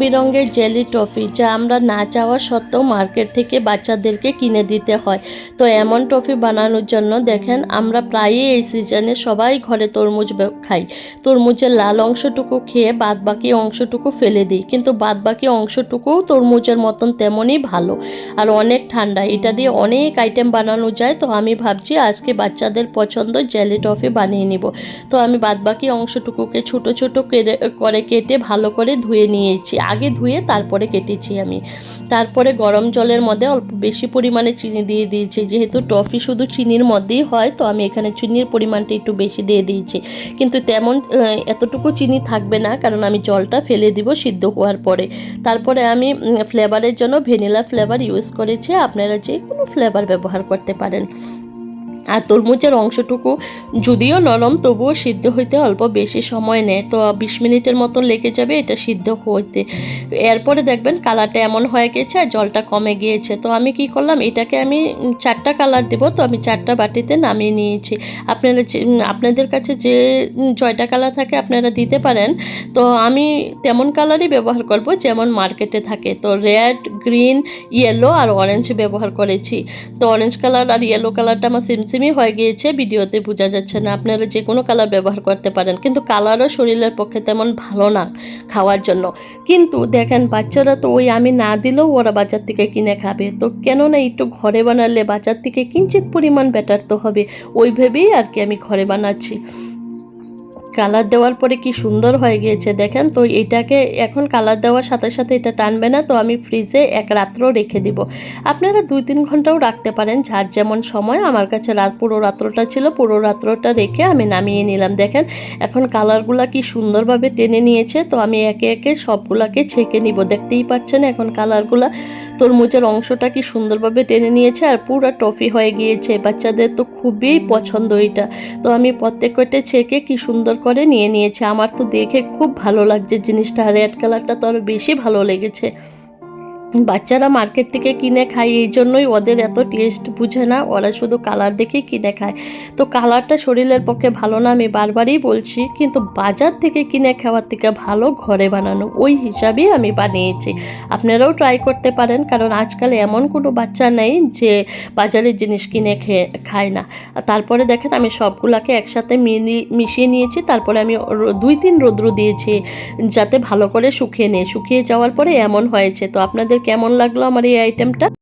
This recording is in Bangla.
বিরঙ্গের জেলি টফি যা আমরা না চাওয়া সত্ত্বেও মার্কেট থেকে বাচ্চাদেরকে কিনে দিতে হয়। তো এমন টফি বানানোর জন্য দেখেন, আমরা প্রায়ই এই সিজনে সবাই ঘরে তরমুজ খাই। তরমুজের লাল অংশটুকু খেয়ে বাদ বাকি অংশটুকু ফেলে দিই। কিন্তু বাদ বাকি অংশটুকুও তরমুজের মতন তেমনই ভালো। আর অনেক ঠান্ডা, এটা দিয়ে অনেক আইটেম বানানো যায়। তো আমি ভাবছি আজকে বাচ্চাদের পছন্দ জেলি টফি বানিয়ে নিব। তো আমি বাদবাকি অংশটুকুকে ছোট ছোট করে কেটে ভালো করে ধুয়ে নিয়েছি। আগে ধুয়ে তারপরে কেটেছি আমি। তারপরে গরম জলের মধ্যে অল্প বেশি পরিমাণে চিনি দিয়ে দিয়েছি। যেহেতু টফি শুধু চিনির মধ্যেই হয়, তো আমি এখানে চিনির পরিমাণটা একটু বেশি দিয়ে দিয়েছি। কিন্তু তেমন এতটুকু চিনি থাকবে না, কারণ আমি জলটা ফেলে দিব সিদ্ধ হওয়ার পরে। তারপরে আমি ফ্লেভারের জন্য ভ্যানিলা ফ্লেভার ইউজ করেছি। আপনারা যে কোনো ফ্লেভার ব্যবহার করতে পারেন। আর তরমুজের অংশটুকু যদিও নরম, তবুও সিদ্ধ হইতে অল্প বেশি সময় নেয়। তো বিশ মিনিটের মতো লেগে যাবে এটা সিদ্ধ হইতে। এরপরে দেখবেন কালারটা এমন হয়ে গেছে আর জলটা কমে গিয়েছে। তো আমি কি করলাম, এটাকে আমি চারটা কালার দেবো। তো আমি চারটা বাটিতে নামিয়ে নিয়েছি। আপনারা আপনাদের কাছে যে ছয়টা কালার থাকে আপনারা দিতে পারেন। তো আমি তেমন কালারই ব্যবহার করব যেমন মার্কেটে থাকে। তো রেড, গ্রিন, ইয়েলো আর অরেঞ্জ ব্যবহার করেছি। তো অরেঞ্জ কালার আর ইয়েলো কালারটা আমার সিমসিমি হয়ে গিয়েছে, ভিডিওতে বোঝা যাচ্ছে না। আপনারা যে কোনো কালার ব্যবহার করতে পারেন, কিন্তু কালারও শরীরের পক্ষে তেমন ভালো না খাওয়ার জন্য। কিন্তু দেখেন, বাচ্চারা তো ওই আমি না দিলেও ওরা বাজার থেকে কিনে খাবে। তো কেন না একটু ঘরে বানালে বাজার থেকে কিঞ্চিত পরিমাণ বেটার তো হবে। ওই ভেবেই আর কি আমি ঘরে বানাচ্ছি। কালার দেওয়ার পরে কি সুন্দর হয়ে গিয়েছে, দেখেন? তো এটাকে এখন কালার দেওয়ার সাথে সাথে এটা টানবে না, তো আমি ফ্রিজে এক রাত্র রেখে দিব। আপনারা দুই তিন ঘন্টাও রাখতে পারেন যার যেমন সময়। আমার কাছে রাত পুরো রাত্রটা ছিল, পুরো রাত্রটা রেখে আমি নামিয়ে নিলাম, দেখেন? এখন কালারগুলা কি সুন্দরভাবে টেনে নিয়েছে, তো আমি একে একে সবগুলাকে ছেঁকে নিব। দেখতেই পাচ্ছেন এখন কালারগুলা তরমুজের অংশটা কি সুন্দরভাবে টেনে নিয়েছে আর পুরো টফি হয়ে গিয়েছে। বাচ্চাদের তো খুবই পছন্দ এটা। তো আমি প্রত্যেকটা ছেঁকে কি সুন্দর করে নিয়ে নিয়েছে। আমার তো দেখে খুব ভালো লাগছে জিনিসটা। রেড কালারটা তো আরও বেশি ভালো লেগেছে। বাচ্চারা মার্কেট থেকে কিনে খায়, এই জন্যই ওদের এত টেস্ট বুঝে না। ওরা শুধু কালার দেখে কিনে খায়। তো কালারটা শরীরের পক্ষে ভালো না, আমি বারবারই বলছি, কিন্তু বাজার থেকে কিনে খাওয়ার থেকে ভালো ঘরে বানানো, ওই হিসাবেই আমি বানিয়েছি। আপনারাও ট্রাই করতে পারেন, কারণ আজকাল এমন কোনো বাচ্চা নেই যে বাজারের জিনিস কিনে খেয়ে খায় না। তারপরে দেখেন, আমি সবগুলাকে একসাথে মিশিয়ে নিয়েছি, তারপরে আমি দুই তিন রৌদ্র দিয়েছি, যাতে ভালো করে শুকিয়ে নেয় শুকিয়ে যাওয়ার পরে এমন হয়েছে। তো আপনাদের কেমন লাগল আমার এই আইটেমটা